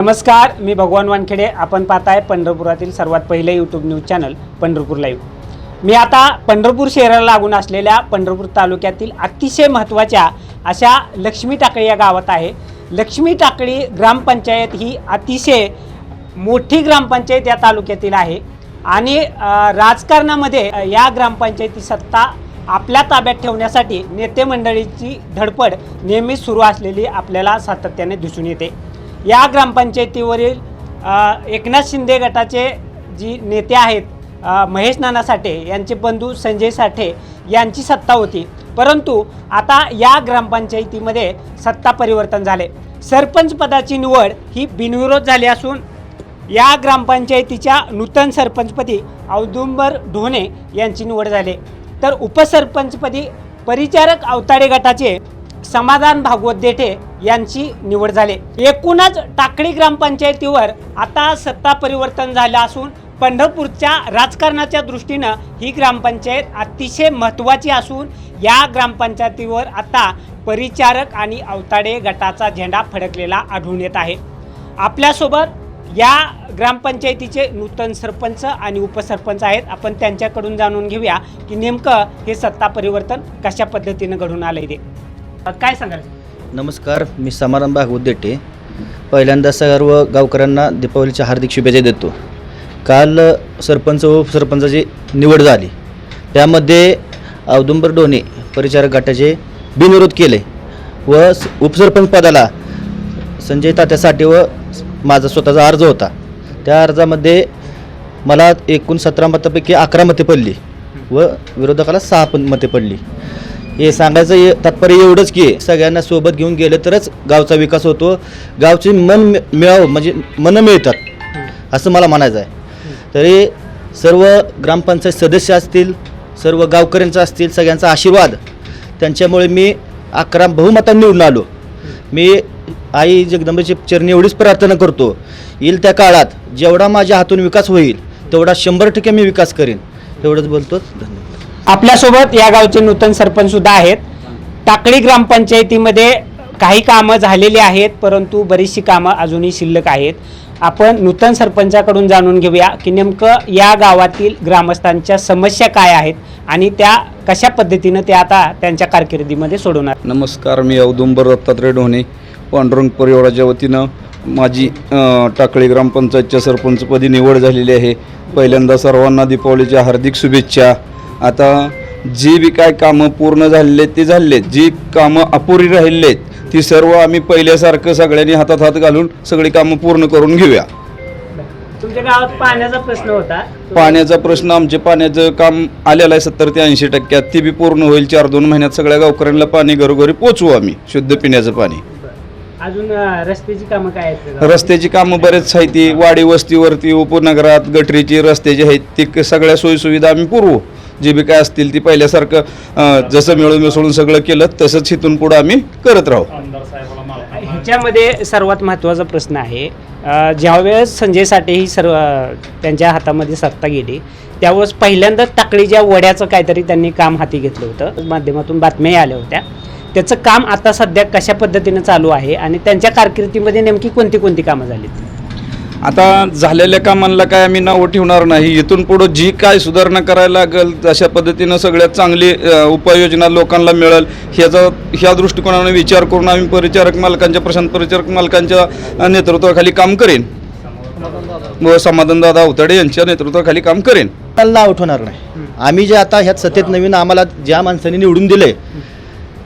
नमस्कार मी भगवान वानखेडे. आपण पाहताय पंढरपुरातील सर्वात पहिले YouTube news channel Pandharpur live मी आता पंढरपूर शहराला लागून असलेल्या पंढरपूर तालुक्यातील अतिशय महत्त्वाच्या अशा लक्ष्मी टाकळी या गावात आहे. लक्ष्मी टाकळी ग्रामपंचायत ही अतिशय मोठी ग्रामपंचायत या तालुक्यातील आहे. आणि राजकारणामध्ये या ग्रामपंचायती सत्ता आपल्या ताब्यात ठेवण्यासाठी नेते मंडळीची धडपड नेहमीच सुरू असलेली आपल्याला सातत्याने दिसून येते. या ग्रामपंचायतीवरील एकनाथ शिंदे गटाचे जी नेते आहेत महेश नाना साठे यांचे बंधू संजय साठे यांची सत्ता होती. परंतु आता या ग्रामपंचायतीमध्ये सत्ता परिवर्तन झाले. सरपंच पदाची निवड ही बिनविरोध झाली असून या ग्रामपंचायतीच्या नूतन सरपंचपदी औदुंबर ढोणे यांची निवड झाली. तर उपसरपंचपदी परिचारक अवताडे गटाचे समाधान भागवत देठे यांची निवड झाली. एकूणच टाकळी ग्रामपंचायतीवर आता सत्ता परिवर्तन झालं असून पंढरपूरच्या राजकारणाच्या दृष्टीनं ही ग्रामपंचायत अतिशय महत्त्वाची असून या ग्रामपंचायतीवर आता परिचारक आणि अवताडे गटाचा झेंडा फडकलेला आढळून येत आहे. आपल्यासोबत या ग्रामपंचायतीचे नूतन सरपंच आणि उपसरपंच आहेत. आपण त्यांच्याकडून जाणून घेऊया की नेमकं हे सत्ता परिवर्तन कशा पद्धतीनं घडून आलं ते. काय सांगाल? नमस्कार मी समारंभ भागवत देटे. पहिल्यांदा सर्व गावकऱ्यांना दीपावलीच्या हार्दिक शुभेच्छा देतो. काल सरपंच व उपसरपंचाची निवड झाली. त्यामध्ये औदुंबर डोणे परिचारक गटाचे बिनविरोध केले व स- उपसरपंच पदाला संजय तात्यासाठी व माझा स्वतःचा अर्ज होता. त्या अर्जामध्ये मला एकूण सतरा मतापैकी अकरा मते पडली व विरोधकाला सहा पण मते पडली. हे सांगायचं हे तात्पर्य एवढंच की सगळ्यांना सोबत घेऊन गेलं तरच गावचा विकास होतो. गावचे मन मि- मिळावं म्हणजे मनं मिळतात. असं मला म्हणायचं आहे. तरी सर्व ग्रामपंचायत सदस्य असतील सर्व गावकऱ्यांचा असतील सगळ्यांचा आशीर्वाद त्यांच्यामुळे मी अकरा बहुमतांनी निवडून आलो. मी आई जगदंबेची चरणी एवढीच प्रार्थना करतो. येईल त्या काळात जेवढा माझ्या हातून विकास होईल तेवढा शंभर टक्के मी विकास करेन. एवढंच बोलतो. धन्यवाद. आपल्यासोबत या गावचे नूतन सरपंच सुद्धा आहेत. टाकळी ग्रामपंचायतीमध्ये काही कामं झालेली आहेत परंतु बरीचशी कामं अजूनही शिल्लक आहेत. आपण नूतन सरपंचाकडून जाणून घेऊया की नेमकं या गावातील ग्रामस्थांच्या समस्या काय आहेत आणि त्या कशा पद्धतीनं ते आता त्यांच्या कारकिर्दीमध्ये सोडवणार. नमस्कार मी औदुंबर दत्तात्रय ढोणे पांडुरंग परिवाराच्या वतीनं माझी अ, टाकळी ग्रामपंचायतच्या सरपंचपदी निवड झालेली आहे. पहिल्यांदा सर्वांना दीपावलीच्या हार्दिक शुभेच्छा. आता जी बी काय कामं पूर्ण झालेले ते झालेले आहेत जी कामं अपुरी राहिलेली आहेत ती सर्व आम्ही पहिल्यासारखं सगळ्यांनी हातात हात घालून सगळी कामं पूर्ण करून घेऊया. तुमच्या गावात पाण्याचा प्रश्न होता. पाण्याचा प्रश्न आमचे पाण्याचं काम आलेलं आहे सत्तर ते ऐंशी टक्क्यात. ती बी पूर्ण होईल चार दोन महिन्यात सगळ्या गावकऱ्यांना पाणी घरोघरी पोचवू आम्ही शुद्ध पिण्याचं पाणी. अजून अं, रस्त्याची कामं काय आहेत? रस्त्याची कामं बरेच आहेत ती. वाडी वस्तीवरती उपनगरात गटरीची रस्त्याची आहेत ती क- सगळ्या सोयीसुविधा आम्ही पुरवू. जे बी काय असतील ती पहिल्यासारखं जसं मिळून मिसळून सगळं केलं तसंच इथून पुढं आम्ही करत राहू. ह्याच्यामध्ये सर्वात महत्त्वाचा प्रश्न आहे ज्यावेळेस संजय साठे ही सर्व त्यांच्या हातामध्ये सत्ता गेली त्यावेळेस पहिल्यांदा टाकळीच्या वड्याचं काहीतरी त्यांनी काम हाती घेतलं होतं. माध्यमातून बातम्याही आल्या होत्या. त्याचं काम आता सध्या कशा पद्धतीनं चालू आहे आणि त्यांच्या कारकिर्दीमध्ये नेमकी कोणती कोणती कामं झाली आता झालेल्या कामांना काय आम्ही नावं ठेवणार नाही. इथून पुढं जी काय सुधारणा करायला लागेल अशा पद्धतीनं सगळ्यात चांगली उपाययोजना लोकांना मिळेल ह्याचा ह्या दृष्टिकोनाने विचार करून आम्ही परिचारक मालकांच्या प्रशांत परिचारक मालकांच्या नेतृत्वाखाली काम करेन. व समाधानदादा अवताडे यांच्या नेतृत्वाखाली काम करेन. त्यांना नाव उठवणार नाही. आम्ही जे आता ह्यात सत्तेत नवीन आम्हाला ज्या माणसाने निवडून दिले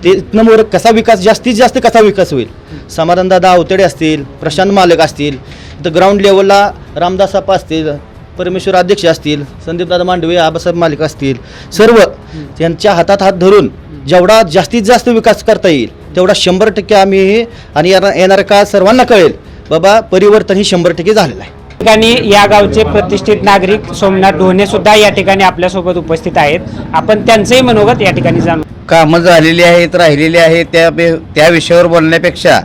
ते इथनं मोर कसा विकास जास्तीत जास्त कसा विकास होईल? समाधानदादा अवतडे असतील प्रशांत मालक असतील तर ग्राउंड लेवलला रामदास आप्पा असतील परमेश्वर अध्यक्ष असतील संदीपदादा मांडवे आबासाहेब मालिक असतील सर्व त्यांच्या हातात हात धरून जेवढा जास्तीत जास्त विकास करता येईल तेवढा शंभर टक्के आम्ही आणि येणार येणाऱ्या काळात सर्वांना कळेल बाबा परिवर्तन ही शंभर टक्के झालेलं आहे. ठिकाणी या गावचे प्रतिष्ठित नागरिक सोमनाथ ढोणे सुद्धा या ठिकाणी आपल्यासोबत उपस्थित आहेत. आपण त्यांचंही मनोगत या ठिकाणी जाणून कामं झालेली आहेत राहिलेली आहेत त्या बे- त्या विषयावर बोलण्यापेक्षा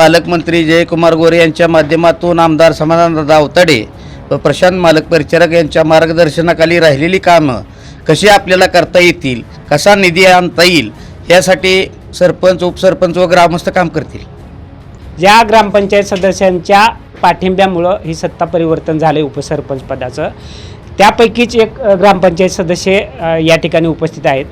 पालकमंत्री जयकुमार गोरे यांच्या माध्यमातून आमदार समाधानदादा अवताडे व प्रशांत मालक परिचारक यांच्या मार्गदर्शनाखाली राहिलेली कामं कशी आपल्याला करता येतील कसा निधी आणता येईल यासाठी सरपंच उपसरपंच व ग्रामस्थ काम करतील? ज्या ग्रामपंचायत सदस्यांच्या पाठिंब्यामुळं ही सत्ता परिवर्तन झालं उपसरपंच पदाचं त्यापैकीच एक ग्रामपंचायत सदस्य या ठिकाणी उपस्थित आहेत.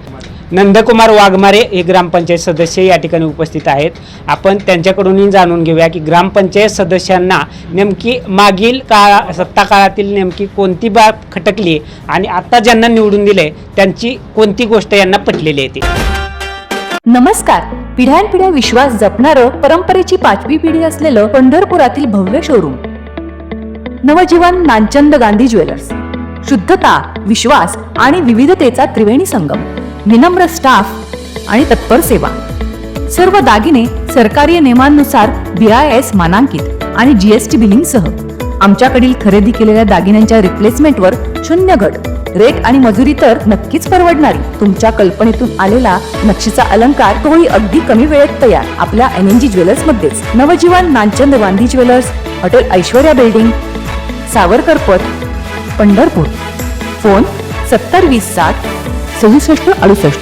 नंदकुमार वाघमारे हे ग्रामपंचायत सदस्य या ठिकाणी उपस्थित आहेत. आपण त्यांच्याकडूनही जाणून घेऊया की ग्रामपंचायत सदस्यांना नेमकी मागील काळा सत्ता काळातील नेमकी कोणती बाब खटकली आणि आता ज्यांना निवडून दिले त्यांची कोणती गोष्ट यांना पटलेली आहे ती? नमस्कार. पिढ्यानपिढ्या विश्वास जपणारं परंपरेची पाचवी पिढी असलेलं पंढरपुरातील भव्य शोरूम नवजीवन नानचंद गांधी ज्वेलर्स. शुद्धता विश्वास आणि विविधतेचा त्रिवेणी संगम. विनम्र स्टाफ आणि तत्पर सेवा. सर्व दागिने सरकारी नियमांनुसार बी आय एस मानांकित आणि जीएसटी टी बिलिंगसह आमच्याकडील खरेदी केलेल्या दागिन्यांच्या रिप्लेसमेंटवर शून्य घट रेट आणि मजुरी तर नक्कीच परवडणारी. तुमच्या कल्पनेतून आलेला नक्षीचा अलंकार तोही अगदी कमी वेळेत तयार. आपल्या एन एन जी ज्वेलर्स मध्येच. Navjeevan Nanchand Gandhi jewellers hotel Aishwarya building Savarkar Path Pandharpur. Phone सत्तर वीस साठ सदुसष्ट अडुसष्ट.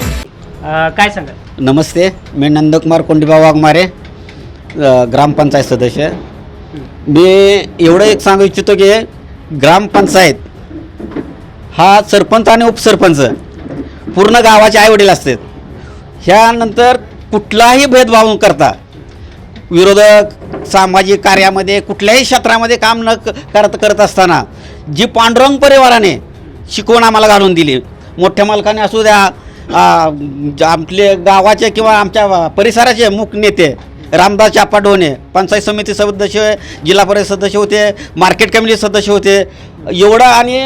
अ, काय सांगा नमस्ते मी नंदकुमार कोंडीबा वाघमारे अ, ग्रामपंचायत सदस्य. मी एवढं एक सांगू इच्छितो की ग्रामपंचायत हा सरपंच आणि उपसरपंच पूर्ण गावाचे आईवडील असतात. ह्यानंतर कुठलाही भेदभाव न करता विरोधक सामाजिक कार्यामध्ये कुठल्याही क्षेत्रामध्ये काम न क- करत करत असताना जी पांडुरंग परिवाराने शिकवण आम्हाला घालून दिली मोठ्या मालकाने असू द्या आपले गावाचे किंवा आमच्या परिसराचे मुख नेते रामदास चापा डोने पंचायत समिती सदस्य जिल्हा परिषद सदस्य होते मार्केट कमिटी सदस्य होते. एवढं आणि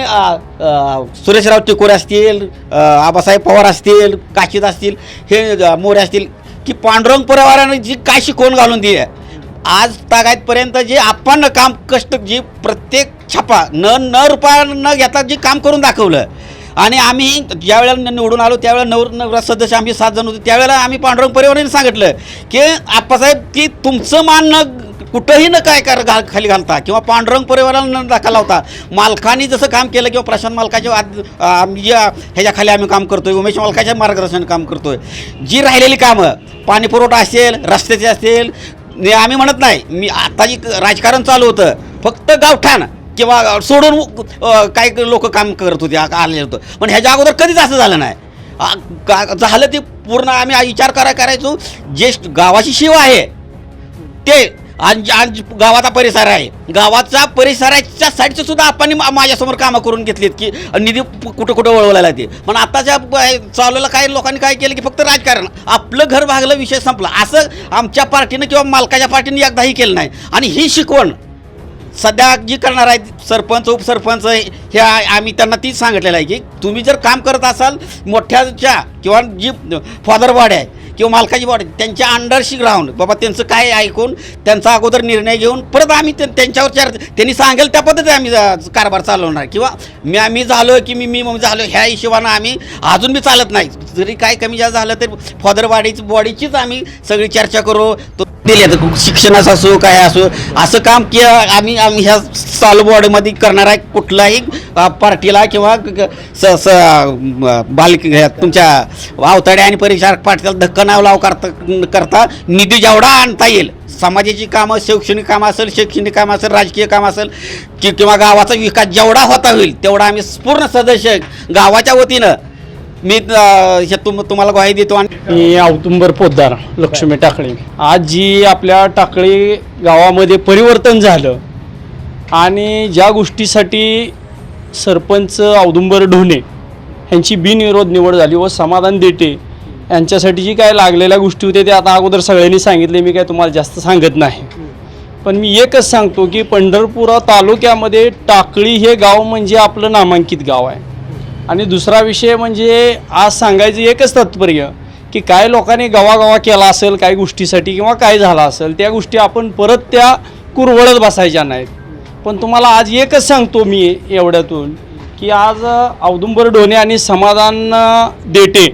सुरेशराव टिकोरे असतील आबासाहेब पवार असतील काशीद असतील हे मोरे असतील की पांडुरंग परिवाराने जी काय शिकवण घालून दिली आहे आज तागायतपर्यंत जे आपण काम कष्ट जी प्रत्येक छापा न न रुपया न घेता जे काम करून दाखवलं आणि आम्ही ज्यावेळेला निवडून आलो त्यावेळेला नवर नवरा सदस्य आम्ही सात जण होते. त्यावेळेला आम्ही पांडुरंग परिवाराने सांगितलं की आप्पासाहेब की तुमचं मान न कुठंही न काय कर घाल खाली घालता किंवा पांडुरंग परिवाराला न दाखल लावता मालकांनी जसं काम केलं किंवा प्रशांत मालकाच्या आद- आम्ही ज्या ह्याच्या खाली आम्ही काम करतोय उमेश मालकाच्या मार्गदर्शन काम करतोय. जी राहिलेली कामं पाणी पुरवठा असेल रस्त्याचे असेल आम्ही म्हणत नाही. मी आता जी राजकारण चालू होतं. फक्त गावठाण. किंवा सोडून काय काही लोक काम करत होते आले होतं. पण ह्याच्या अगोदर कधीच असं झालं नाही. का- झालं ते पूर्ण आम्ही विचार करा करायचो. जे गावाची शिव आहे. ते आज आज गावाचा परिसर आहे. गावाचा परिसराच्या साईडचं सुद्धा आपण मा- माझ्यासमोर कामं करून घेतलीत की निधी कुठं कुठं वळवलेला ते. पण आताच्या चालूला चालवलं काही लोकांनी काय केलं की फक्त राजकारण. आपलं घर भागलं विषय संपला. असं आमच्या पार्टीनं किंवा मालकाच्या पार्टीने एकदाही केलं नाही. आणि ही शिकवण सध्या जी करणार आहेत सरपंच उपसरपंच हे आम्ही त्यांना तीच सांगितलेलं आहे की तुम्ही जर काम करत असाल मोठ्याच्या किंवा जी फादरवाड आहे किंवा मालकाची बॉडी त्यांच्या अंडरशी राहून बाबा त्यांचं काय ऐकून त्यांचा अगोदर निर्णय घेऊन परत आम्ही त्यांच्यावर चार त्यांनी सांगेल त्या पद्धतीने आम्ही कारभार चालवणार. किंवा मी आम्ही झालो की मी मी म्हणजे मग झालो ह्या हिशोबानं आम्ही अजून बी चालत नाही. जरी काय कमी जास्त झालं तरी फादरवाडीची बॉडीचीच आम्ही सगळी चर्चा करू. तो दिले तर शिक्षणाचं असो काय असो असं काम की आम्ही आम्ही ह्या चालू बॉडीमध्ये करणार आहे कुठलाही पार्टीला किंवा स स म, बाल ह्या तुमच्या अवताडे आणि परीक्षा पाठीला धक्का नाव लाव करता करता निधी जेवढा आणता येईल. समाजाची कामं शैक्षणिक कामं असेल शैक्षणिक कामं असेल राजकीय कामं असेल कि किंवा गावाचा विकास जेवढा होता होईल तेवढा आम्ही पूर्ण सदस्य गावाच्या वतीनं मी अ, तुम तुम्हाला ग्वाही देतो आणि मी औदुंबर पोद्दार लक्ष्मी टाकळी. आज जी आपल्या टाकळी गावामध्ये परिवर्तन झालं आणि ज्या गोष्टीसाठी सरपंच औदुंबर ढोणे यांची बिनविरोध निवड झाली व समाधान देटे यांच्यासाठी जी काय लागलेल्या गोष्टी होत्या त्या आता अगोदर सगळ्यांनी सांगितले मी काय तुम्हाला जास्त सांगत नाही. पण मी एकच सांगतो की पंढरपुरा तालुक्यामध्ये टाकळी हे गाव म्हणजे आपलं नामांकित गाव आहे. आणि दुसरा विषय म्हणजे आज सांगायचं एकच तात्पर्य की काय लोकांनी गवागवा केला असेल काही गोष्टीसाठी किंवा काय झालं असेल त्या गोष्टी आपण परत त्या कुरवळत बसायच्या नाहीत. पण तुम्हाला आज एकच सांगतो मी एवढ्यातून की आज औदुंबर डोणे आणि समाधान देटे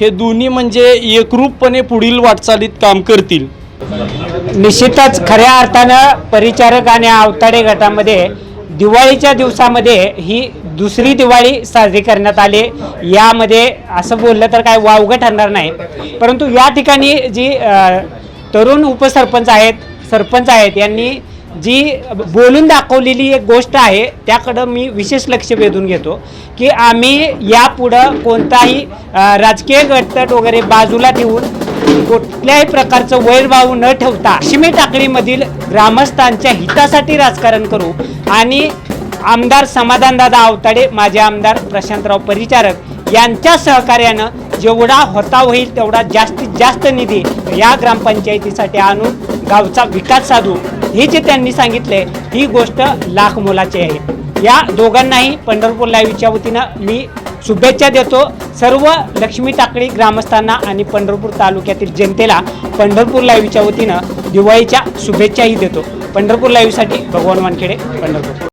हे दोन्ही म्हणजे एकरूपपणे पुढील वाटचालीत काम करतील. निश्चितच खऱ्या अर्थानं परिचारक आणि अवताडे गटामध्ये दिवाळीच्या दिवसामध्ये ही दुसरी दिवाळी साजरी करण्यात आली. यामध्ये असं बोललं तर काय वावगं ठरणार नाही. परंतु या ठिकाणी जी तरुण उपसरपंच आहेत सरपंच आहेत यांनी जी बोलून दाखवलेली एक गोष्ट आहे त्याकडं मी विशेष लक्ष वेधून घेतो की आम्ही यापुढं कोणताही राजकीय गटतट वगैरे बाजूला ठेवून कुठल्याही प्रकारचं वैरभाव न ठेवता शिमी टाकळीमधील ग्रामस्थांच्या हितासाठी राजकारण करू. आणि आमदार समाधानदादा आवताडे माझे आमदार प्रशांतराव परिचारक यांच्या सहकार्यानं जेवढा होता होईल तेवढा जास्तीत जास्त निधी या ग्रामपंचायतीसाठी आणून गावचा विकास साधू. हे जे त्यांनी सांगितले ही गोष्ट लाख मोलाची आहे. या दोघांनाही पंढरपूर लाईव्हच्या वतीनं मी शुभेच्छा देतो. सर्व लक्ष्मी टाकळी ग्रामस्थांना आणि पंढरपूर तालुक्यातील जनतेला पंढरपूर लाईव्हच्या वतीनं दिवाळीच्या शुभेच्छाही देतो. पंढरपूर लाईव्हसाठी भगवान वानखेडे पंढरपूर.